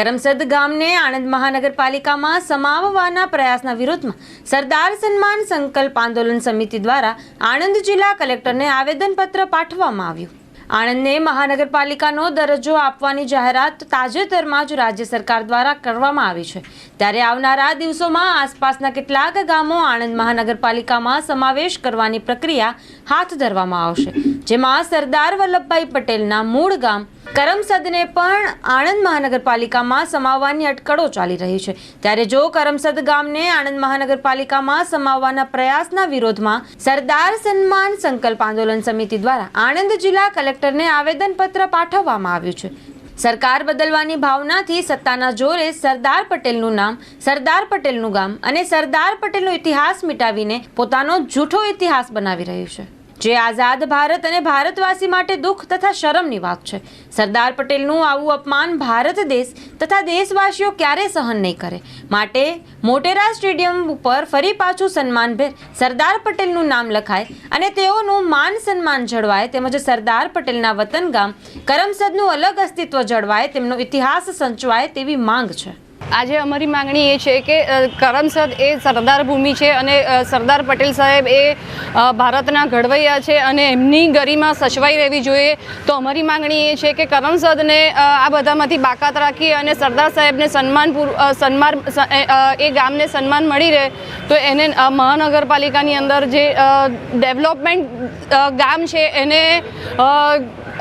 કરમસદ ગામને આણંદ મહાનગરપાલિકામાં સમાવવાના પ્રયાસના વિરોધમાં સરદાર સન્માન સંકલ્પ આંદોલન સમિતિ દ્વારા આણંદ જિલ્લા કલેક્ટરને આવેદનપત્ર પાઠવવામાં આવ્યું. આણંદને મહાનગરપાલિકાનો દરજ્જો આપવાની જાહેરાત તાજેતરમાં જ રાજ્ય સરકાર દ્વારા કરવામાં આવી છે. ત્યારે આવનારા દિવસોમાં આસપાસના કેટલાક ગામો આણંદ મહાનગરપાલિકામાં સમાવેશ કરવાની પ્રક્રિયા હાથ ધરવામાં આવશે. જેમાં સરદાર વલ્લભભાઈ પટેલના મૂળ ગામ કરમસદને પણ આણંદ મહાનગરપાલિકામાં સમાવવાની અટકળો ચાલી રહી છે. ત્યારે જો કરમસદ ગામને આણંદ મહાનગરપાલિકામાં સમાવવાના પ્રયાસના વિરોધમાં સરદાર સન્માન સંકલ્પ આંદોલન સમિતિ દ્વારા આણંદ જિલ્લા કલેક્ટરને આવેદનપત્ર પાઠવવામાં આવ્યું છે. સરકાર બદલવાની ભાવનાથી સત્તાના જોરે સરદાર પટેલનું નામ, સરદાર પટેલનું ગામ અને સરદાર પટેલનો ઇતિહાસ મિટાવીને પોતાનો જૂઠો ઇતિહાસ બનાવી રહ્યું છે. જે આઝાદ ભારત અને ભારતવાસી માટે દુઃખ તથા શરમની વાત છે. સરદાર પટેલનું આવું અપમાન ભારત દેશ તથા દેશવાસીઓ ક્યારે સહન નહીં કરે. માટે મોટેરા સ્ટેડિયમ ઉપર ફરી પાછું સન્માનભેર સરદાર પટેલનું નામ લખાય અને તેઓનું માન સન્માન જળવાય તેમજ સરદાર પટેલના વતન ગામ કરમસદનું અલગ અસ્તિત્વ જળવાય તેમનો ઇતિહાસ સંચવાય તેવી માંગ છે. આજે અમારી માંગણી એ છે કે કરમસદ એ સરદાર ભૂમિ છે અને સરદાર પટેલ સાહેબ એ ભારતના ઘડવૈયા છે અને એમની ગરિમા સચવાઈ રહેવી જોઈએ. તો અમારી માંગણી એ છે કે કરમસદને આ બધામાંથી બાકાત રાખી અને સરદાર સાહેબને સન્માન સન્માન એ, ગામને સન્માન મળી રહે તો એને મહાનગરપાલિકાની અંદર જે ડેવલપમેન્ટ ગામ છે એને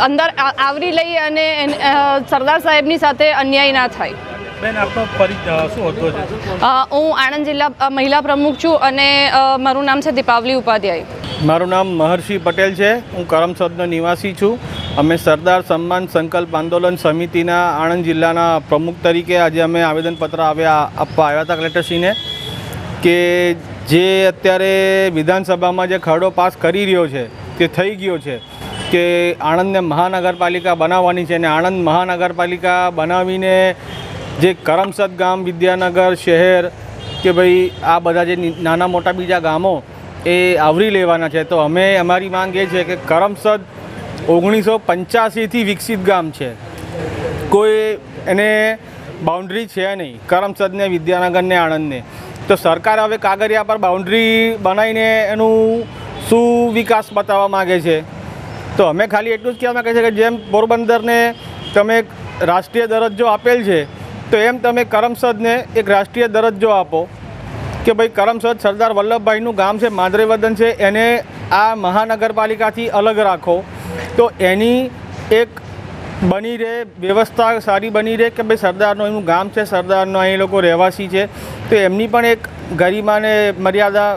અંદર આવરી લઈ અને સરદાર સાહેબની સાથે અન્યાય ના થાય. બેન આપનો શું હોદ્દો છે? હું આણંદ જિલ્લા મહિલા પ્રમુખ છું અને મારું નામ છે દીપાવલી ઉપાધ્યાય. મારું નામ મહર્ષિ પટેલ છે. હું કરમસદનો નિવાસી છું. અમે સરદાર સન્માન સંકલ્પ આંદોલન સમિતિના આણંદ જિલ્લાના પ્રમુખ તરીકે આજે અમે આવેદનપત્ર આવ્યા આપવા આવ્યા હતા કલેક્ટરશ્રીને કે જે અત્યારે વિધાનસભામાં જે ખરડો પાસ કરી રહ્યો છે તે થઈ ગયો છે કે આણંદને મહાનગરપાલિકા બનાવવાની છે અને આણંદ મહાનગરપાલિકા બનાવીને જે કરમસદ ગામ, વિદ્યાનગર, શહેર કે ભાઈ આ બધા જે નાના મોટા બીજા ગામો એ આવરી લેવાના છે. તો અમે અમારી માંગ એ છે કે કરમસદ ઓગણીસો પંચ્યાસીથી વિકસિત ગામ છે. કોઈ એને બાઉન્ડ્રી છે નહીં, કરમસદને, વિદ્યાનગરને, આણંદને. તો સરકાર હવે કાગળિયા પર બાઉન્ડ્રી બનાવીને એનું શું વિકાસ બતાવવા માગે છે. તો અમે ખાલી એટલું જ કહેવા માગે છે કે જેમ પોરબંદરને તમે રાષ્ટ્રીય દરજ્જો આપેલ છે તો એમ તમે કરમસદને એક રાષ્ટ્રીય દરજ્જો આપો કે ભાઈ કરમસદ સરદાર વલ્લભભાઈનું ગામ છે માદરે છે, એને આ મહાનગરપાલિકાથી અલગ રાખો. તો એની એક બની રહે, વ્યવસ્થા સારી બની રહે કે ભાઈ સરદારનું એનું ગામ છે, સરદારનો અહીં લોકો રહેવાસી છે. તો એમની પણ એક ગરિમાને મર્યાદા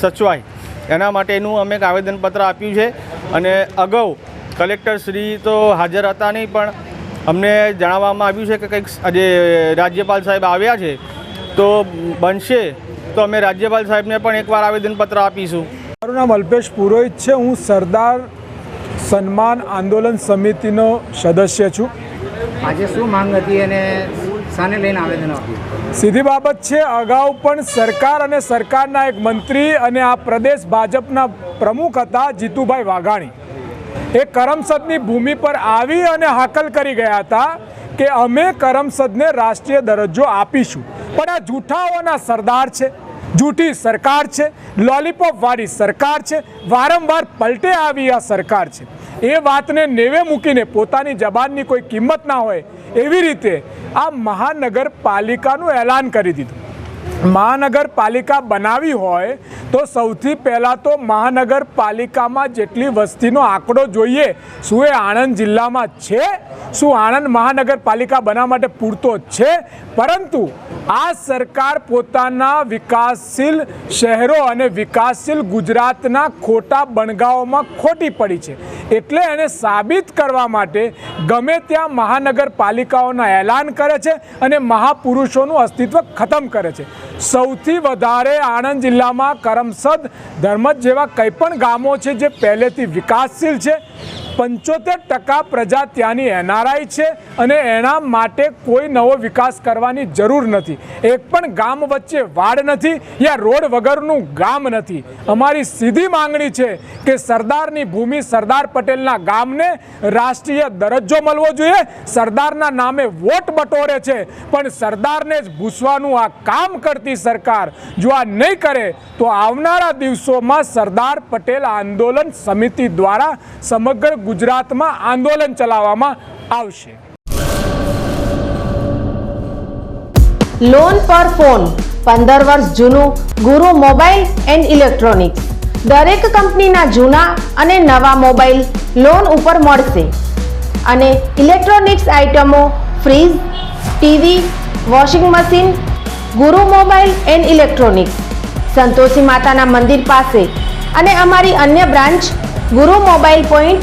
સચવાય. એના માટેનું અમે એક આવેદનપત્ર આપ્યું છે. અને અગાઉ કલેક્ટર શ્રી તો હાજર હતા નહીં પણ અમને જણાવવામાં આવ્યું છે કે કંઈક આજે રાજ્યપાલ સાહેબ આવ્યા છે તો બનશે તો અમે રાજ્યપાલ સાહેબને પણ એકવાર આવેદનપત્ર આપીશું. મારું નામ અલ્પેશ પુરોહિત છે હું સરદાર સન્માન આંદોલન સમિતિનો સદસ્ય છું. આજે શું માંગ હતી અને શાને લઈને આવેદન આપ્યું? સીધી બાબત છે અગાઉ પણ સરકાર અને સરકારના એક મંત્રી અને આ પ્રદેશ ભાજપના પ્રમુખ હતા જીતુભાઈ વાઘાણી. એ કરમસદની ભૂમિ પર આવી અને હાકલ કરી ગયા હતા કે અમે કરમસદને રાષ્ટ્રીય દરજ્જો આપીશું. પણ આ જૂઠાઓના સરદાર છે, જૂઠી સરકાર છે લોલીપોપવાળી સરકાર છે, વારંવાર પલટે આવી આ સરકાર છે. એ વાતને નેવે મૂકીને પોતાની જબાનની કોઈ કિંમત ના હોય એવી રીતે આ મહાનગરપાલિકાનું એલાન કરી દીધું. મહાનગરપાલિકા બનાવી હોય તો સૌથી પહેલાં તો મહાનગરપાલિકામાં જેટલી વસ્તીનો આંકડો જોઈએ, શું એ આણંદ જિલ્લામાં છે? શું આણંદ મહાનગરપાલિકા બનાવવા માટે પૂરતો છે? પરંતુ આ સરકાર પોતાના વિકાસશીલ શહેરો અને વિકાસશીલ ગુજરાતના ખોટા બણગાઓમાં ખોટી પડી છે. એટલે એને સાબિત કરવા માટે ગમે ત્યાં મહાનગરપાલિકાઓના એલાન કરે છે અને મહાપુરુષોનું અસ્તિત્વ ખતમ કરે છે. સૌથી વધારે આણંદ જિલ્લામાં કરમસદ ધર્મજ જેવા કંઈ પણ ગામો છે જે પહેલેથી વિકાસશીલ છે. પંચોતેર ટકા પ્રજા ત્યાંની એનઆરઆઈ છે અને એના માટે કોઈ નવો વિકાસ કરવાની જરૂર નથી. એક પણ ગામ વચ્ચે વાડ નથી યા રોડ વગરનું ગામ નથી. અમારી સીધી માંગણી છે કે સરદારની ભૂમિ સરદાર પટેલના ગામને રાષ્ટ્રીય દરજ્જો મળવો જોઈએ. સરદારના નામે વોટ બટોરે છે, પણ સરદારને જ ભૂસવાનું આ કામ કરતી સરકાર. જો આ નહીં કરે, તો આવનારા દિવસોમાં સરદાર પટેલ આંદોલન સમિતિ દ્વારા સમગ્ર ગુજરાતમાં આંદોલન ચલાવવામાં આવશે. લોન પર ફોન પંદર વર્ષ જૂનું ગુરુ મોબાઈલ એન્ડ ઇલેક્ટ્રોનિક્સ. દરેક કંપનીના જૂના અને નવા મોબાઈલ લોન ઉપર મળશે. અને ઇલેક્ટ્રોનિક્સ આઇટમો fridge, TV, washing machine, Guru mobile and electronics. Santoshi માતાના મંદિર પાસે. અને અમારી અન્ય બ્રાન્ચ, Guru mobile point